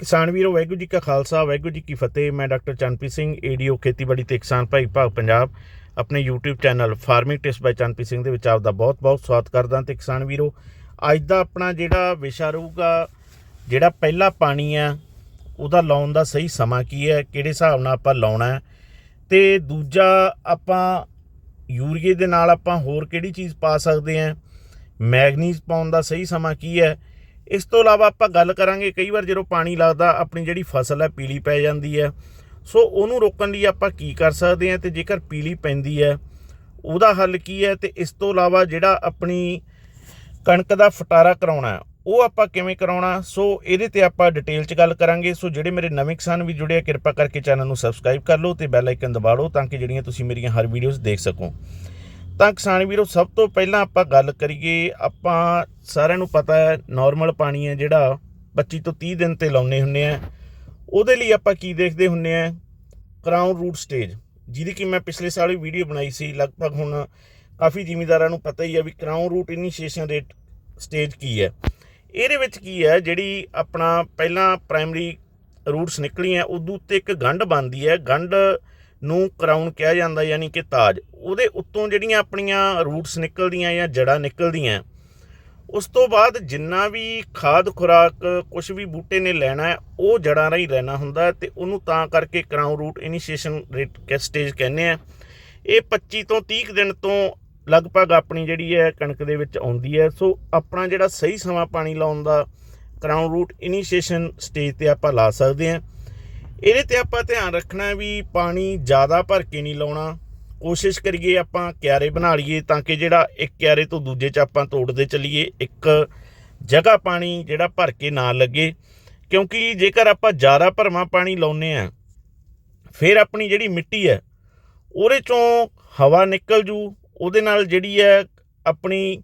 ਕਿਸਾਨ ਵੀਰੋ, ਵਾਹਿਗੁਰੂ ਜੀ ਕਾ ਖਾਲਸਾ, ਵਾਹਿਗੁਰੂ ਜੀ ਕੀ ਫਤਿਹ। ਮੈਂ ਡਾਕਟਰ ਚੰਨਪ੍ਰੀਤ ਸਿੰਘ, ਏਡੀਓ ਖੇਤੀਬਾੜੀ ਤੇ ਕਿਸਾਨ ਭਾਈ ਭਾਗ ਪੰਜਾਬ। ਆਪਣੇ YouTube channel farming tips by Channpreet Singh ਦੇ ਵਿੱਚ ਆਪ ਦਾ ਬਹੁਤ-ਬਹੁਤ ਸਵਾਗਤ ਕਰਦਾ ਤੇ ਕਿਸਾਨ ਵੀਰੋ, ਅੱਜ ਦਾ ਆਪਣਾ ਜਿਹੜਾ ਵਿਸ਼ਾ ਰਹੂਗਾ, ਜਿਹੜਾ ਪਹਿਲਾ ਪਾਣੀ ਆ, ਉਹਦਾ ਲਾਉਣ ਦਾ ਸਹੀ ਸਮਾਂ ਕੀ ਹੈ, ਕਿਹੜੇ ਹਿਸਾਬ ਨਾਲ ਆਪਾਂ ਲਾਉਣਾ ਹੈ ਤੇ ਦੂਜਾ ਆਪਾਂ ਯੂਰੀਏ ਦੇ ਨਾਲ ਆਪਾਂ ਹੋਰ ਕਿਹੜੀ ਚੀਜ਼ ਪਾ ਸਕਦੇ ਹਾਂ, ਮੈਗਨੀਜ਼ ਪਾਉਣ ਦਾ ਸਹੀ ਸਮਾਂ ਕੀ ਹੈ ਇਸ ਤੋਂ ਇਲਾਵਾ ਆਪਾਂ ਗੱਲ ਕਰਾਂਗੇ ਕਈ ਵਾਰ ਜਦੋਂ ਪਾਣੀ ਲੱਗਦਾ ਆਪਣੀ ਜਿਹੜੀ ਫਸਲ ਹੈ ਪੀਲੀ ਪੈ ਜਾਂਦੀ ਹੈ। ਸੋ ਉਹਨੂੰ ਰੋਕਣ ਲਈ ਆਪਾਂ ਕੀ ਕਰ ਸਕਦੇ ਹਾਂ ਤੇ ਜੇਕਰ ਪੀਲੀ ਪੈਂਦੀ ਹੈ ਉਹਦਾ ਹੱਲ ਕੀ ਹੈ ਤੇ ਇਸ ਤੋਂ ਇਲਾਵਾ ਜਿਹੜਾ ਆਪਣੀ ਕਣਕ ਦਾ ਫਟਾਰਾ ਕਰਾਉਣਾ ਹੈ, ਉਹ ਆਪਾਂ ਕਿਵੇਂ ਕਰਾਉਣਾ? ਸੋ ਇਹਦੇ ਤੇ ਆਪਾਂ ਡਿਟੇਲ 'ਚ ਗੱਲ ਕਰਾਂਗੇ। ਸੋ ਜਿਹੜੇ ਮੇਰੇ ਨਵੇਂ ਕਿਸਾਨ ਵੀ ਜੁੜੇ ਆ ਕਿਰਪਾ ਕਰਕੇ ਚੈਨਲ ਨੂੰ ਸਬਸਕ੍ਰਾਈਬ ਕਰ ਲਓ ਤੇ ਬੈਲ ਆਈਕਨ ਦਬਾ ਲਓ ਤਾਂ ਕਿ ਜਿਹੜੀਆਂ ਤੁਸੀਂ ਮੇਰੀਆਂ ਹਰ ਵੀਡੀਓਜ਼ ਦੇਖ ਸਕੋ। ਤਾਂ ਕਿਸਾਨ ਵੀਰੋ, ਸਭ ਤੋਂ ਪਹਿਲਾਂ ਆਪਾਂ ਗੱਲ ਕਰੀਏ, ਆਪਾਂ ਸਾਰਿਆਂ ਨੂੰ ਪਤਾ ਹੈ ਨਾਰਮਲ ਪਾਣੀ ਹੈ ਜਿਹੜਾ 25 ਤੋਂ 30 ਦਿਨ ਤੇ ਲਾਉਨੇ ਹੁੰਨੇ ਆ। ਉਹਦੇ ਲਈ ਆਪਾਂ ਕੀ ਦੇਖਦੇ ਹੁੰਨੇ ਆ? ਕਰਾਊਨ ਰੂਟ ਸਟੇਜ ਜਿਹਦੀ ਕਿ ਮੈਂ ਪਿਛਲੇ ਸਾਲ ਵੀ ਵੀਡੀਓ ਬਣਾਈ ਸੀ। ਲਗਭਗ ਹੁਣ ਕਾਫੀ ਜ਼ਿਮੀਦਾਰਾਂ ਨੂੰ ਪਤਾ ਹੀ ਹੈ ਵੀ crown root initiation rate stage ਕੀ ਹੈ। ਇਹਦੇ ਵਿੱਚ ਕੀ ਹੈ, ਜਿਹੜੀ ਆਪਣਾ ਪਹਿਲਾਂ ਪ੍ਰਾਇਮਰੀ ਰੂਟਸ ਨਿਕਲੀਆਂ, ਉਦੋਂ ਉੱਤੇ ਇੱਕ ਗੰਢ ਬਣਦੀ ਹੈ। ਗੰਢ ਨੂੰ ਕਰਾਊਨ ਕਿਹਾ ਜਾਂਦਾ ਯਾਨੀ ਕਿ ਤਾਜ, ਉਹਦੇ ਉੱਤੋਂ ਜਿਹੜੀਆਂ ਆਪਣੀਆਂ ਰੂਟਸ ਨਿਕਲਦੀਆਂ ਜਾਂ ਜੜਾਂ ਨਿਕਲਦੀਆਂ, ਉਸ ਤੋਂ ਬਾਅਦ ਜਿੰਨਾ ਵੀ ਖਾਦ ਖੁਰਾਕ ਕੁਝ ਵੀ ਬੂਟੇ ਨੇ ਲੈਣਾ ਹੈ, ਉਹ ਜੜਾਂ ਰਾਹੀਂ ਲੈਣਾ ਹੁੰਦਾ ਹੈ ਤੇ ਉਹਨੂੰ ਤਾਂ ਕਰਕੇ crown root initiation rate stage ਕਹਿੰਦੇ ਆ। ਇਹ 25 ਤੋਂ 30 ਕੁ ਦਿਨ ਤੋਂ ਲਗਭਗ ਆਪਣੀ ਜਿਹੜੀ ਹੈ ਕਣਕ ਦੇ ਵਿੱਚ ਆਉਂਦੀ ਹੈ, ਸੋ ਆਪਣਾ ਜਿਹੜਾ ਸਹੀ ਸਮਾਂ ਪਾਣੀ ਲਾਉਣ ਦਾ ਕਰਾਊਨ ਰੂਟ ਇਨੀਸ਼ੀਏਸ਼ਨ ਸਟੇਜ ਤੇ ਆਪਾਂ ਲਾ ਸਕਦੇ ਹਾਂ। ਇਹਦੇ ਤੇ ਆਪਾਂ ਧਿਆਨ ਰੱਖਣਾ ਵੀ ਪਾਣੀ ਜ਼ਿਆਦਾ ਭਰ ਕੇ ਨਹੀਂ ਲਾਉਣਾ। ਕੋਸ਼ਿਸ਼ ਕਰੀਏ ਆਪਾਂ ਕਿਆਰੇ ਬਣਾ ਲਈਏ ਤਾਂ ਕਿ ਜਿਹੜਾ ਇੱਕ ਕਿਆਰੇ ਤੋਂ ਦੂਜੇ 'ਚ ਆਪਾਂ ਤੋੜਦੇ ਚੱਲੀਏ, ਇੱਕ ਜਗ੍ਹਾ ਪਾਣੀ ਜਿਹੜਾ ਭਰ ਕੇ ਨਾ ਲੱਗੇ। ਕਿਉਂਕਿ ਜੇਕਰ ਆਪਾਂ ਜ਼ਿਆਦਾ ਭਰਮਾ ਪਾਣੀ ਲਾਉਨੇ ਆ ਫਿਰ ਆਪਣੀ ਜਿਹੜੀ ਮਿੱਟੀ ਹੈ, ਉਹਦੇ ਚੋਂ ਹਵਾ ਨਿਕਲ ਜੂ, ਉਹਦੇ ਨਾਲ ਜਿਹੜੀ ਹੈ ਆਪਣੀ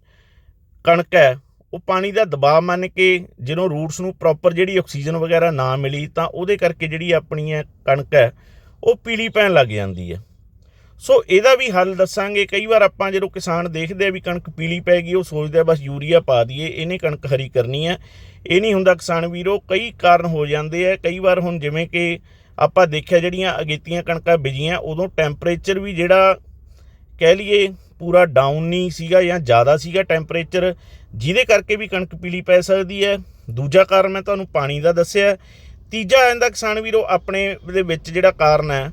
ਕਣਕ ਹੈ ਉਹ ਪਾਣੀ ਦਾ ਦਬਾਅ ਮੰਨ ਕੇ ਜਦੋਂ ਰੂਟਸ ਨੂੰ ਪ੍ਰੋਪਰ ਜਿਹੜੀ ਆਕਸੀਜਨ ਵਗੈਰਾ ਨਾ ਮਿਲੀ ਤਾਂ ਉਹਦੇ ਕਰਕੇ ਜਿਹੜੀ ਆਪਣੀ ਹੈ ਕਣਕ ਹੈ, ਉਹ ਪੀਲੀ ਪੈਣ ਲੱਗ ਜਾਂਦੀ ਹੈ। ਸੋ ਇਹਦਾ ਵੀ ਹੱਲ ਦੱਸਾਂਗੇ। ਕਈ ਵਾਰ ਆਪਾਂ ਜਦੋਂ ਕਿਸਾਨ ਦੇਖਦੇ ਆ ਵੀ ਕਣਕ ਪੀਲੀ ਪੈ ਗਈ, ਉਹ ਸੋਚਦੇ ਆ ਬਸ ਯੂਰੀਆ ਪਾ ਦਈਏ, ਇਹਨੇ ਕਣਕ ਹਰੀ ਕਰਨੀ ਹੈ। ਇਹ ਨਹੀਂ ਹੁੰਦਾ ਕਿਸਾਨ ਵੀਰੋ, ਕਈ ਕਾਰਨ ਹੋ ਜਾਂਦੇ ਆ। ਕਈ ਵਾਰ ਹੁਣ ਜਿਵੇਂ ਕਿ ਆਪਾਂ ਦੇਖਿਆ ਜਿਹੜੀਆਂ ਅਗੇਤੀਆਂ ਕਣਕਾਂ ਬੀਜੀਆਂ, ਉਦੋਂ ਟੈਂਪਰੇਚਰ ਵੀ ਜਿਹੜਾ ਕਹਿ ਲਈਏ ਪੂਰਾ ਡਾਊਨ ਨਹੀਂ ਸੀਗਾ ਜਾਂ ਜ਼ਿਆਦਾ ਸੀਗਾ ਟੈਂਪਰੇਚਰ ਜਿਹਦੇ ਕਰਕੇ ਵੀ ਕਣਕ ਪੀਲੀ ਪੈ ਸਕਦੀ ਹੈ। ਦੂਜਾ ਕਾਰਨ ਮੈਂ ਤੁਹਾਨੂੰ ਪਾਣੀ ਦਾ ਦੱਸਿਆ। ਤੀਜਾ ਆ ਜਾਂਦਾ ਕਿਸਾਨ ਵੀਰੋ, ਆਪਣੇ ਦੇ ਵਿੱਚ ਜਿਹੜਾ ਕਾਰਨ ਹੈ,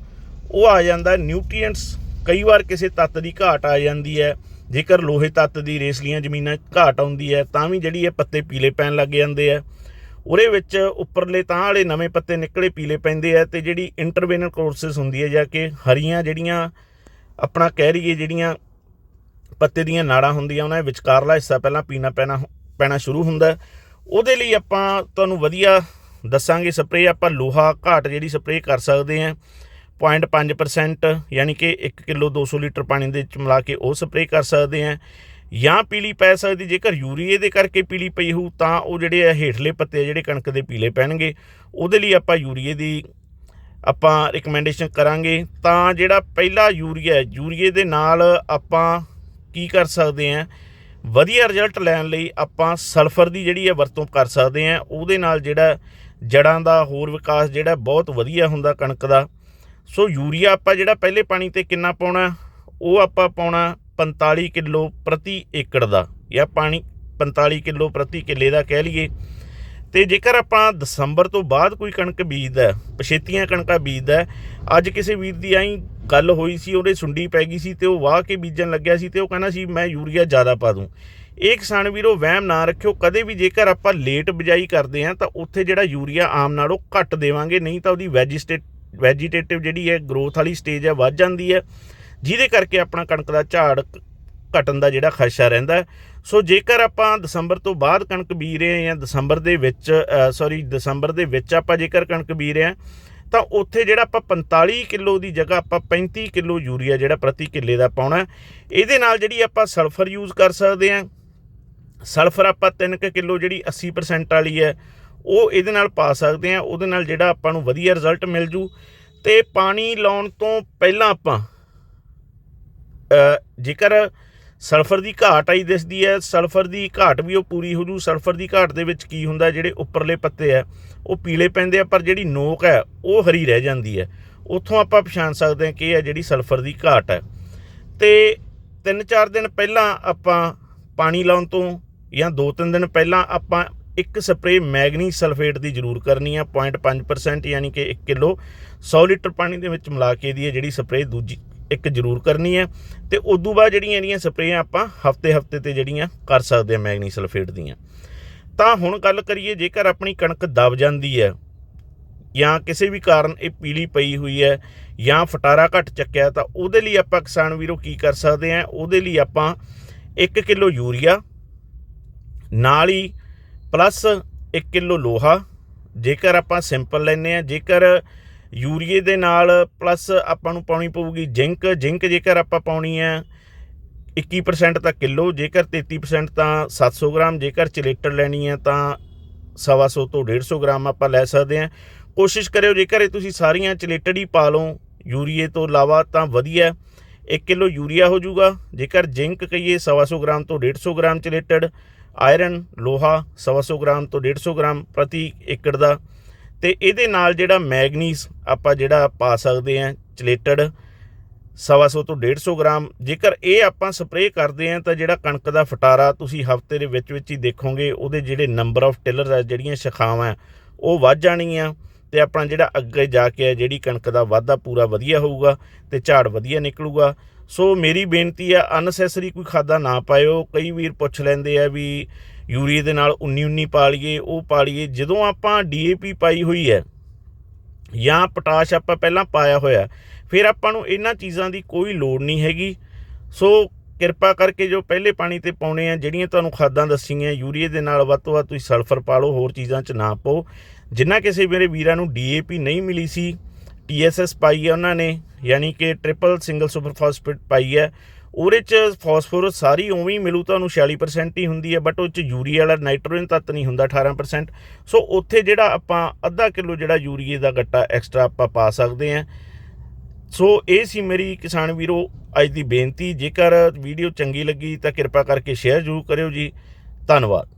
ਉਹ ਆ ਜਾਂਦਾ ਨਿਊਟ੍ਰੀਐਂਟਸ ਕਈ ਵਾਰ ਕਿਸੇ ਤੱਤ ਦੀ ਘਾਟ ਆ ਜਾਂਦੀ ਹੈ। ਜੇਕਰ ਲੋਹੇ ਤੱਤ ਦੀ ਰੇਸਲੀਆਂ ਜ਼ਮੀਨਾਂ ਘਾਟ ਆਉਂਦੀ ਹੈ, ਤਾਂ ਵੀ ਜਿਹੜੀ ਇਹ ਪੱਤੇ ਪੀਲੇ ਪੈਣ ਲੱਗ ਜਾਂਦੇ ਆ। ਉਹਦੇ ਵਿੱਚ ਉੱਪਰਲੇ ਤਾਂ ਵਾਲੇ ਨਵੇਂ ਪੱਤੇ ਨਿਕਲੇ ਪੀਲੇ ਪੈਂਦੇ ਆ ਤੇ ਜਿਹੜੀ ਇੰਟਰਵੇਨਲ ਕੋਰਸਸ ਹੁੰਦੀ ਹੈ, ਜਾਂ ਕਿ ਹਰੀਆਂ ਜਿਹੜੀਆਂ, ਆਪਣਾ ਕਹਿ ਰਹੀਏ ਜਿਹੜੀਆਂ ਪੱਤੇ ਦੀਆਂ ਨਾੜਾਂ ਹੁੰਦੀਆਂ, ਉਹਨਾਂ ਦੇ ਵਿਚਕਾਰਲਾ ਹਿੱਸਾ ਪਹਿਲਾਂ ਪੀਣਾ ਪੈਣਾ ਪੈਣਾ ਸ਼ੁਰੂ ਹੁੰਦਾ ਉਹਦੇ ਲਈ ਆਪਾਂ ਤੁਹਾਨੂੰ ਵਧੀਆ ਦੱਸਾਂਗੇ ਸਪਰੇਅ, ਆਪਾਂ ਲੋਹਾ ਘਾਟ ਜਿਹੜੀ ਸਪਰੇਅ ਕਰ ਸਕਦੇ ਹਾਂ। 0.5% ਯਾਨੀ ਕਿ 1 ਕਿਲੋ 200 ਲੀਟਰ ਪਾਣੀ ਦੇ ਵਿੱਚ ਮਿਲਾ ਕੇ ਉਹ ਸਪਰੇਅ ਕਰ ਸਕਦੇ ਹਾਂ। ਜਾਂ ਪੀਲੀ ਪੈ ਸਕਦੀ, ਜੇਕਰ ਯੂਰੀਏ ਦੇ ਕਰਕੇ ਪੀਲੀ ਪਈ ਹੋਊ, ਤਾਂ ਉਹ ਜਿਹੜੇ ਆ ਹੇਠਲੇ ਪੱਤੇ ਜਿਹੜੇ ਕਣਕ ਦੇ ਪੀਲੇ ਪੈਣਗੇ, ਉਹਦੇ ਲਈ ਆਪਾਂ ਯੂਰੀਏ ਦੀ ਆਪਾਂ ਰਿਕਮੈਂਡੇਸ਼ਨ ਕਰਾਂਗੇ। ਤਾਂ ਜਿਹੜਾ ਪਹਿਲਾ ਯੂਰੀਆ ਯੂਰੀਏ ਦੇ ਨਾਲ ਆਪਾਂ ਕੀ ਕਰ ਸਕਦੇ ਹਾਂ ਵਧੀਆ ਰਿਜ਼ਲਟ ਲੈਣ ਲਈ ਆਪਾਂ ਸਲਫਰ ਦੀ ਜਿਹੜੀ ਹੈ ਵਰਤੋਂ ਕਰ ਸਕਦੇ ਹਾਂ ਉਹਦੇ ਨਾਲ ਜਿਹੜਾ ਜੜਾਂ ਦਾ ਹੋਰ ਵਿਕਾਸ ਜਿਹੜਾ ਬਹੁਤ ਵਧੀਆ ਹੁੰਦਾ ਕਣਕ ਦਾ। ਸੋ ਯੂਰੀਆ ਆਪਾਂ ਜਿਹੜਾ ਪਹਿਲੇ ਪਾਣੀ ਤੇ ਕਿੰਨਾ ਪਾਉਣਾ? ਉਹ ਆਪਾਂ ਪਾਉਣਾ 45 ਕਿਲੋ ਪ੍ਰਤੀ ਏਕੜ ਦਾ। ਜਾਂ ਪਾਣੀ 45 ਕਿਲੋ ਪ੍ਰਤੀ ਕਿੱਲੇ ਦਾ ਕਹਿ ਲਈਏ। ਤੇ ਜੇਕਰ ਆਪਾਂ ਦਸੰਬਰ ਤੋਂ ਬਾਅਦ ਕੋਈ ਕਣਕ ਬੀਜਦਾ ਪਛੇਤੀਆਂ ਕਣਕਾਂ ਬੀਜਦਾ ਅੱਜ ਕਿਸੇ ਵੀਰ ਦੀ ਆਈ ਗੱਲ ਹੋਈ ਸੀ, ਉਹਦੇ ਸੁੰਡੀ ਪੈ ਗਈ ਸੀ ਤੇ ਉਹ ਵਾਹ ਕੇ ਬੀਜਣ ਲੱਗਿਆ ਸੀ ਤੇ ਉਹ ਕਹਿੰਦਾ ਸੀ, ਮੈਂ ਯੂਰੀਆ ਜ਼ਿਆਦਾ ਪਾ ਦੂੰ। ਇਹ ਕਿਸਾਨ ਵੀਰੋ ਵਹਿਮ ਨਾ ਰੱਖਿਓ, ਕਦੇ ਵੀ ਜੇਕਰ ਆਪਾਂ ਲੇਟ ਬਿਜਾਈ ਕਰਦੇ ਹਾਂ, ਤਾਂ ਉੱਥੇ ਜਿਹੜਾ ਯੂਰੀਆ ਆਮ ਨਾਲੋਂ ਘੱਟ ਦੇਵਾਂਗੇ, ਨਹੀਂ ਤਾਂ ਉਹਦੀ ਵੈਜੀਸਟੇਟ ਵੈਜੀਟੇਟਿਵ ਜਿਹੜੀ ਹੈ, ਗਰੋਥ ਵਾਲੀ ਸਟੇਜ ਹੈ, ਵੱਧ ਜਾਂਦੀ ਹੈ, ਜਿਹਦੇ ਕਰਕੇ ਆਪਣਾ ਕਣਕ ਦਾ ਝਾੜ ਘਟਣ ਦਾ ਜਿਹੜਾ ਖਦਸ਼ਾ ਰਹਿੰਦਾ ਸੋ ਜੇਕਰ ਆਪਾਂ ਦਸੰਬਰ ਤੋਂ ਬਾਅਦ ਕਣਕ ਬੀ ਰਹੇ ਹਾਂ ਜਾਂ ਦਸੰਬਰ ਦੇ ਵਿੱਚ ਸੌਰੀ ਦਸੰਬਰ ਦੇ ਵਿੱਚ ਆਪਾਂ ਜੇਕਰ ਕਣਕ ਬੀ ਰਹੇ ਹਾਂ, ਤਾਂ ਉੱਥੇ ਜਿਹੜਾ ਆਪਾਂ 45 ਕਿਲੋ ਦੀ ਜਗ੍ਹਾ ਆਪਾਂ 35 ਕਿਲੋ ਯੂਰੀਆ ਜਿਹੜਾ ਪ੍ਰਤੀ ਕਿੱਲੇ ਦਾ ਪਾਉਣਾ ਇਹਦੇ ਨਾਲ ਜਿਹੜੀ ਆਪਾਂ ਸਲਫਰ ਯੂਜ਼ ਕਰ ਸਕਦੇ ਹਾਂ। ਸਲਫਰ ਆਪਾਂ 3 ਕਿਲੋ ਜਿਹੜੀ 80% ਵਾਲੀ ਹੈ, ਉਹ ਇਹਦੇ ਨਾਲ ਪਾ ਸਕਦੇ ਹਾਂ। ਉਹਦੇ ਨਾਲ ਜਿਹੜਾ ਆਪਾਂ ਨੂੰ ਵਧੀਆ ਰਿਜ਼ਲਟ ਮਿਲ ਜੂ। ਤੇ ਪਾਣੀ ਲਾਉਣ ਤੋਂ ਪਹਿਲਾਂ ਆਪਾਂ ਜੇਕਰ ਸਲਫਰ ਦੀ ਘਾਟ ਆਈ ਦਿਸਦੀ ਹੈ, ਸਲਫਰ ਦੀ ਘਾਟ ਵੀ ਉਹ ਪੂਰੀ ਹੋ ਜੂ। ਸਲਫਰ ਦੀ ਘਾਟ ਦੇ ਵਿੱਚ ਕੀ ਹੁੰਦਾ, ਜਿਹੜੇ ਉੱਪਰਲੇ ਪੱਤੇ ਆ ਉਹ ਪੀਲੇ ਪੈਂਦੇ ਆ, ਪਰ ਜਿਹੜੀ ਨੋਕ ਹੈ, ਉਹ ਹਰੀ ਰਹਿ ਜਾਂਦੀ ਹੈ। ਉੱਥੋਂ ਆਪਾਂ ਪਛਾਣ ਸਕਦੇ ਹਾਂ ਕਿ ਇਹ ਜਿਹੜੀ ਸਲਫਰ ਦੀ ਘਾਟ ਹੈ। ਤੇ 3-4 ਦਿਨ ਪਹਿਲਾਂ ਆਪਾਂ ਪਾਣੀ ਲਾਉਣ ਤੋਂ ਜਾਂ 2-3 ਦਿਨ ਪਹਿਲਾਂ ਆਪਾਂ ਇੱਕ ਸਪਰੇ ਮੈਗਨੀ ਸਲਫੇਟ ਦੀ ਜ਼ਰੂਰ ਕਰਨੀ ਆ 0.5% ਯਾਨੀ ਕਿ 1 ਕਿਲੋ। 100 ਲੀਟਰ ਪਾਣੀ ਦੇ ਵਿੱਚ ਮਿਲਾ ਕੇ ਦੀ ਹੈ ਜਿਹੜੀ ਸਪਰੇ ਦੂਜੀ ਇੱਕ ਜ਼ਰੂਰ ਕਰਨੀ ਹੈ ਤੇ ਤੋਂ ਬਾਅਦ ਜਿਹੜੀਆਂ ਇਹਦੀਆਂ ਸਪਰੇਆਂ ਆਪਾਂ ਹਫ਼ਤੇ ਹਫ਼ਤੇ ਤੇ ਜਿਹੜੀਆਂ ਕਰ ਸਕਦੇ ਆ ਮੈਗਨੀ ਸਲਫੇਟ ਦੀਆਂ। ਤਾਂ ਹੁਣ ਗੱਲ ਕਰੀਏ ਜੇਕਰ ਆਪਣੀ ਕਣਕ ਦਬ ਜਾਂਦੀ ਹੈ ਜਾਂ ਕਿਸੇ ਵੀ ਕਾਰਨ ਇਹ ਪੀਲੀ ਪਈ ਹੋਈ ਹੈ ਜਾਂ ਫਟਾਰਾ ਘੱਟ ਚੱਕਿਆ, ਤਾਂ ਉਹਦੇ ਲਈ ਆਪਾਂ ਕਿਸਾਨ ਵੀਰੋ ਕੀ ਕਰ ਸਕਦੇ ਆ? ਉਹਦੇ ਲਈ ਆਪਾਂ 1 ਕਿਲੋ ਯੂਰੀਆ, ਨਾਲ ਹੀ ਪਲੱਸ 1 ਕਿਲੋ ਲੋਹਾ। ਜੇਕਰ ਆਪਾਂ ਸਿੰਪਲ ਲੈਨੇ ਆ, ਜੇਕਰ ਯੂਰੀਏ ਦੇ ਨਾਲ ਪਲੱਸ ਆਪਾਂ ਨੂੰ ਪਾਉਣੀ ਪਊਗੀ ਜ਼ਿੰਕ ਜ਼ਿੰਕ ਜੇਕਰ ਆਪਾਂ ਪਾਉਣੀ ਹੈ 21% ਤਾਂ ਕਿਲੋ, ਜੇਕਰ 33% ਤਾਂ 700 ਗ੍ਰਾਮ, ਜੇਕਰ ਚਲੇਟਰ ਲੈਣੀ ਹੈ ਤਾਂ 125 ਤੋਂ 150 ਗ੍ਰਾਮ ਆਪਾਂ ਲੈ ਸਕਦੇ ਹਾਂ। ਕੋਸ਼ਿਸ਼ ਕਰਿਓ ਜੇਕਰ ਇਹ ਤੁਸੀਂ ਸਾਰੀਆਂ ਚਲੇਟਡ ਹੀ ਪਾ ਲਓ, ਯੂਰੀਏ ਤੋਂ ਇਲਾਵਾ ਤਾਂ ਵਧੀਆ। 1 ਕਿਲੋ ਯੂਰੀਆ ਹੋ ਜਾਊਗਾ, ਜੇਕਰ ਜ਼ਿੰਕ ਕਹੀਏ 125 ਗ੍ਰਾਮ ਤੋਂ 150 ਗ੍ਰਾਮ ਚਲੇਟਡ, ਆਇਰਨ, ਲੋਹਾ 125 ਗ੍ਰਾਮ ਤੋਂ 150 ਗ੍ਰਾਮ ਪ੍ਰਤੀ ਏਕੜ ਦਾ। ਤੇ ਇਹਦੇ ਨਾਲ ਜਿਹੜਾ ਮੈਗਨੀਜ਼ ਆਪਾਂ ਜਿਹੜਾ ਪਾ ਸਕਦੇ ਹਾਂ, ਚਲੇਟਡ 125 ਤੋਂ 150 ਗ੍ਰਾਮ, ਜੇਕਰ ਇਹ ਆਪਾਂ ਸਪਰੇਅ ਕਰਦੇ ਹਾਂ ਤਾਂ ਜਿਹੜਾ ਕਣਕ ਦਾ ਫਟਾਰਾ ਤੁਸੀਂ ਹਫ਼ਤੇ ਦੇ ਵਿੱਚ ਵਿੱਚ ਹੀ ਦੇਖੋਗੇ, ਉਹਦੇ ਜਿਹੜੇ ਨੰਬਰ ਆਫ ਟਿਲਰ ਆ, ਜਿਹੜੀਆਂ ਸ਼ਾਖਾਵਾਂ ਉਹ ਵੱਧ ਜਾਣਗੀਆਂ ਤੇ ਆਪਣਾ ਜਿਹੜਾ ਅੱਗੇ ਜਾ ਕੇ ਹੈ ਜਿਹੜੀ ਕਣਕ ਦਾ ਵਾਧਾ ਪੂਰਾ ਵਧੀਆ ਹੋਊਗਾ ਤੇ ਝਾੜ ਵਧੀਆ ਨਿਕਲੂਗਾ। ਸੋ ਮੇਰੀ ਬੇਨਤੀ ਆ ਅਨਸੈਸਰੀ ਕੋਈ ਖਾਦਾ ਨਾ ਪਾਇਓ। ਕਈ ਵੀਰ ਪੁੱਛ ਲੈਂਦੇ ਆ ਵੀ ਯੂਰੀਏ ਦੇ ਨਾਲ 19 19 ਪਾ ਲਈਏ ਉਹ ਪਾ ਲਈਏ ਜਦੋਂ ਆਪਾਂ ਡੀਏਪੀ ਪਾਈ ਹੋਈ ਹੈ ਜਾਂ ਪੋਟਾਸ਼ ਆਪਾਂ ਪਹਿਲਾਂ ਪਾਇਆ ਹੋਇਆ, ਫਿਰ ਆਪਾਂ ਨੂੰ ਇਹਨਾਂ ਚੀਜ਼ਾਂ ਦੀ ਕੋਈ ਲੋੜ ਨਹੀਂ ਹੈਗੀ। ਸੋ ਕਿਰਪਾ ਕਰਕੇ ਜੋ ਪਹਿਲੇ ਪਾਣੀ ਤੇ ਪਾਉਣੇ ਆ, ਜਿਹੜੀਆਂ ਤੁਹਾਨੂੰ ਖਾਦਾਂ ਦੱਸੀਆਂ, ਯੂਰੀਏ ਦੇ ਨਾਲ ਵੱਧ ਤੋਂ ਵੱਧ ਤੁਸੀਂ ਸਲਫਰ ਪਾ ਲਓ, ਹੋਰ ਚੀਜ਼ਾਂ 'ਚ ਨਾ ਪਾਓ। ਜਿੰਨਾ ਕਿਸੇ ਮੇਰੇ ਵੀਰਾਂ ਨੂੰ ਡੀਏਪੀ ਨਹੀਂ ਮਿਲੀ ਸੀ ਟੀਐਸਐਸ ਪਾਈ ਹੈ ਉਹਨਾਂ ਨੇ, ਯਾਨੀ ਕਿ ਟ੍ਰਿਪਲ ਸਿੰਗਲ ਸੁਪਰਫਾਸਫੇਟ ਪਾਈ ਹੈ। ਉਹਦੇ 'ਚ ਫਾਸਫੋਰਸ ਸਾਰੀ ਉਵੇਂ ਹੀ ਮਿਲੂ ਤੁਹਾਨੂੰ 46% ਹੀ ਹੁੰਦੀ ਹੈ ਬਟ ਉਹ 'ਚ ਯੂਰੀਆ ਵਾਲਾ ਨਾਈਟ੍ਰੋਜਨ ਤੱਤ ਨਹੀਂ ਹੁੰਦਾ 18% ਸੋ ਉੱਥੇ ਜਿਹੜਾ ਆਪਾਂ ਅੱਧਾ ਕਿਲੋ ਜਿਹੜਾ ਯੂਰੀਏ ਦਾ ਗੱਟਾ ਐਕਸਟਰਾ ਆਪਾਂ ਪਾ ਸਕਦੇ ਹਾਂ। ਸੋ ਇਹ ਸੀ ਮੇਰੀ ਕਿਸਾਨ ਵੀਰੋ, ਅੱਜ ਦੀ ਬੇਨਤੀ। ਜੇਕਰ ਵੀਡੀਓ ਚੰਗੀ ਲੱਗੀ, ਤਾਂ ਕਿਰਪਾ ਕਰਕੇ ਸ਼ੇਅਰ ਜ਼ਰੂਰ ਕਰਿਓ ਜੀ। ਧੰਨਵਾਦ।